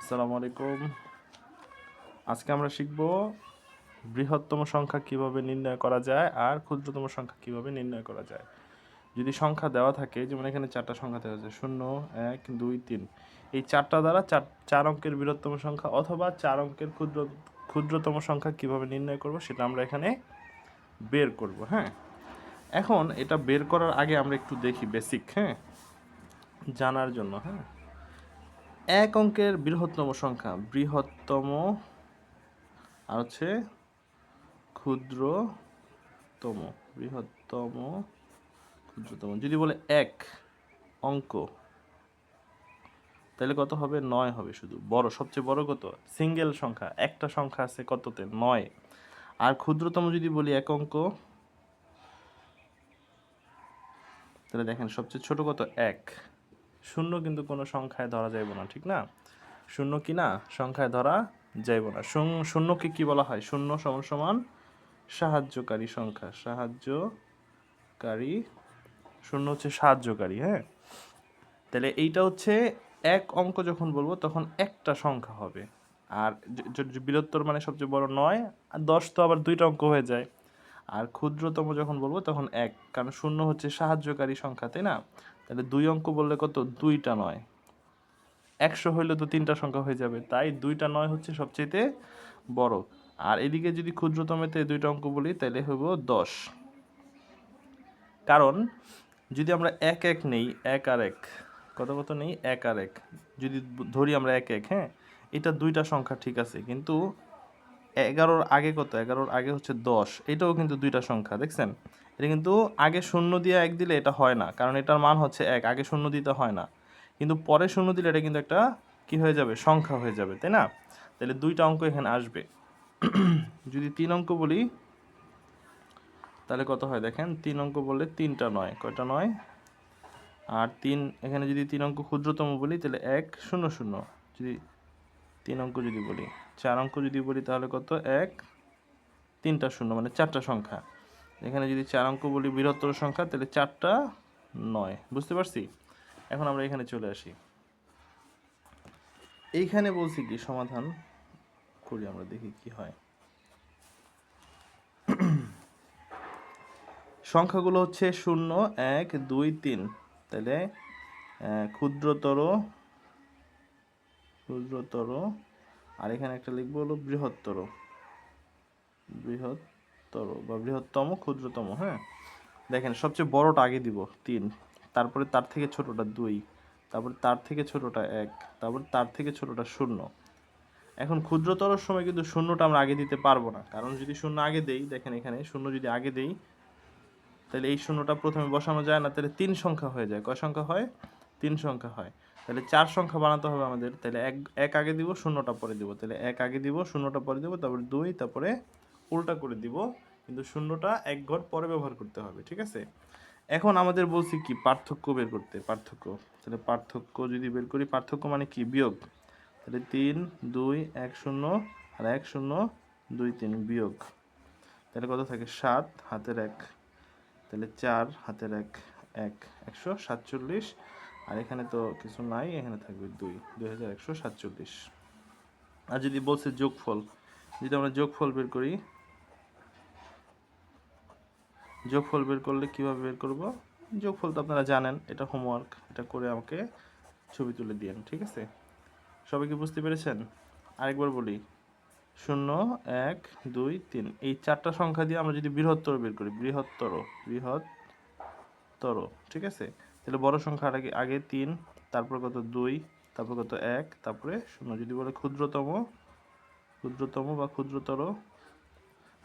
আসসালামু আলাইকুম। আজকে আমরা শিখব বৃহত্তম সংখ্যা কীভাবে নির্ণয় করা যায় আর ক্ষুদ্রতম সংখ্যা কীভাবে নির্ণয় করা যায়। যদি সংখ্যা দেওয়া থাকে, যেমন এখানে চারটা সংখ্যা দেওয়া আছে, শূন্য, এক, দুই, তিন। এই চারটা দ্বারা চার চার অঙ্কের বৃহত্তম সংখ্যা অথবা চার অঙ্কের ক্ষুদ্র, ক্ষুদ্রতম সংখ্যা কীভাবে নির্ণয় করব সেটা আমরা এখানে বের করব হ্যাঁ? এখন এটা বের করার আগে আমরা একটু দেখি বেসিক হ্যাঁ? জানার জন্য হ্যাঁ? এক অঙ্কের বৃহত্তম সংখ্যা, বৃহত্তম আর হচ্ছে ক্ষুদ্রতম, বৃহত্তম, ক্ষুদ্রতম। যদি বলে এক অঙ্ক, তাহলে কত হবে? নয় হবে শুধু। বড়, সবচেয়ে বড় কত? সিঙ্গেল সংখ্যা। একটা সংখ্যা আছে কততে? নয়। আর ক্ষুদ্রতম যদি বলি এক অঙ্ক, তাহলে দেখেন সবচেয়ে ছোট কত? এক। শূন্য কিন্তু কোনো সংখ্যায় ধরা যাইব না, ঠিক না? শূন্য কি না? সংখ্যায় ধরা যাইব না। শূন্য- শূন্যকে কি বলা হয়? শূন্য সমান সমান সাহায্যকারী সংখ্যা। সাহায্যকারী, শূন্য হচ্ছে সাহায্যকারী হ্যাঁ? তাহলে এইটা হচ্ছে এক অঙ্ক যখন বলব, তখন একটা সংখ্যা হবে। আর বৃহত্তর মানে সবচেয়ে বড় নয়, আর দশ তো আবার দুইটা অঙ্ক হয়ে যায়। আর ক্ষুদ্রতম যখন বলব, তখন এক, কারণ শূন্য হচ্ছে সাহায্যকারী সংখ্যা, তাই না? তাহলে দুই অঙ্ক বললে কত? দুইটা নয়। একশো হইলে তো তিনটা সংখ্যা হয়ে যাবে। তাই দুইটা নয় হচ্ছে সবচেয়ে বড়। আর এদিকে যদি ক্ষুদ্রতমেতে দুইটা অঙ্ক বলি তাহলে হইব দশ। কারণ যদি আমরা এক এক নেই, এক আর এক, কত কত নেই? এক আর এক। যদি ধরি আমরা এক এক হ্যাঁ? এটা দুইটা সংখ্যা ঠিক আছে। কিন্তু এগারোর আগে কত? এগারোর আগে হচ্ছে দশ। এটাও কিন্তু দুইটা সংখ্যা, দেখছেন? এটা কিন্তু আগে শূন্য দিয়ে এক দিলে এটা হয় না, কারণ এটার মান হচ্ছে এক, আগে শূন্য দিতে হয় না। কিন্তু পরে শূন্য দিলে এটা কিন্তু একটা কি হয়ে যাবে? সংখ্যা হয়ে যাবে, তাই না? তাহলে দুইটা অঙ্ক এখানে আসবে। যদি তিন অঙ্ক বলি, তাহলে কত হয় দেখেন? তিন অঙ্ক বললে তিনটা নয়, কয়টা নয়? আর তিন, এখানে যদি তিন অঙ্ক ক্ষুদ্রতম বলি, তাহলে এক শূন্য শূন্য। যদি তিন অঙ্ক যদি বলি। চার অঙ্ক যদি বলি তাহলে কত? এক, তিনটা শূন্য মানে চারটা সংখ্যা। এখানে যদি চার অঙ্ক বলি বৃহত্তর সংখ্যা, তাহলে চারটা নয়। বুঝতে পারছি? এখন আমরা এখানে চলে আসি। এইখানে বলছি কি, সমাধান করি আমরা, দেখি কি হয়। সংখ্যাগুলো হচ্ছে শূন্য, এক, দুই, তিন। তাহলে ক্ষুদ্রতর ক্ষুদ্রতর আর এখানে একটা লিখব হলো বৃহত্তর। বৃহত্তর বা বৃহত্তম, ক্ষুদ্রতম হ্যাঁ? দেখেন, সবচেয়ে বড়টা আগে দিব, তিন। তারপরে তার থেকে ছোটটা দুই। তারপরে তার থেকে ছোটটা এক। তারপরে তার থেকে ছোটটা শূন্য। এখন ক্ষুদ্রতর সময় কিন্তু শূন্যটা আমরা আগে দিতে পারব না। কারণ যদি শূন্য আগে দেই, দেখেন এখানে শূন্য যদি আগে দেই, তাহলে এই শূন্যটা প্রথমে বসানো যায় না, তাহলে তিন সংখ্যা হয়ে যায়। কয় সংখ্যা হয়? তিন সংখ্যা হয়। তাহলে চার সংখ্যা বানাতে হবে আমাদের। তাহলে এক এক আগে দিব, শূন্যটা পরে দিব। তাহলে এক আগে দিব, শূন্যটা পরে দিব, তারপরে দুই, তারপরে উল্টা করে দিব। কিন্তু শূন্যটা এক ঘর পরে ব্যবহার করতে হবে, ঠিক আছে? এখন আমাদের বলছি কি, পার্থক্য বের করতে, পার্থক্য। তাহলে পার্থক্য যদি বের করি, পার্থক্য মানে কি? বিয়োগ। তাহলে তিন, দুই, এক, শূন্য, আর এক, শূন্য, দুই, তিন, বিয়োগ। তাহলে কত থাকে? সাত, হাতের এক। তাহলে চার, হাতের এক এক। একশো সাতচল্লিশ আর এখানে তো কিছু নাই, এখানে থাকবে দুই দুই হাজার একশো সাতচল্লিশ। আর যদি বলছে যোগফল, যদি আমরা যোগফল বের করি, যোগফল বের করলে কীভাবে বের করব? যোগফল তো আপনারা জানেন, এটা হোমওয়ার্ক এটা করে আমাকে ছবি তুলে দিয়েন, ঠিক আছে? সবাই কি বুঝতে পেরেছেন? আরেকবার বলি, শূন্য, এক, দুই, তিন, এই চারটা সংখ্যা দিয়ে আমরা যদি বৃহত্তর বের করি, বৃহত্তর বৃহত্তর, ঠিক আছে? তাহলে বড় সংখ্যার আগে আগে তিন, তারপর কত দুই, তারপর কত এক, তারপরে শূন্য। যদি বলে ক্ষুদ্রতম ক্ষুদ্রতম বা ক্ষুদ্রতর,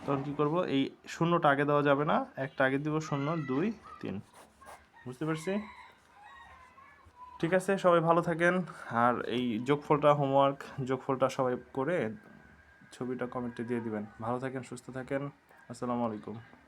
তখন কী করব? এই শূন্যটা আগে দেওয়া যাবে না। একটা আগে দিব শূন্য, দুই, তিন। বুঝতে পারছি? ঠিক আছে, সবাই ভালো থাকেন। আর এই যোগফলটা, হোমওয়ার্ক যোগফলটা সবাই করে ছবিটা কমেন্টে দিয়ে দিবেন। ভালো থাকেন, সুস্থ থাকেন। আসসালামু আলাইকুম।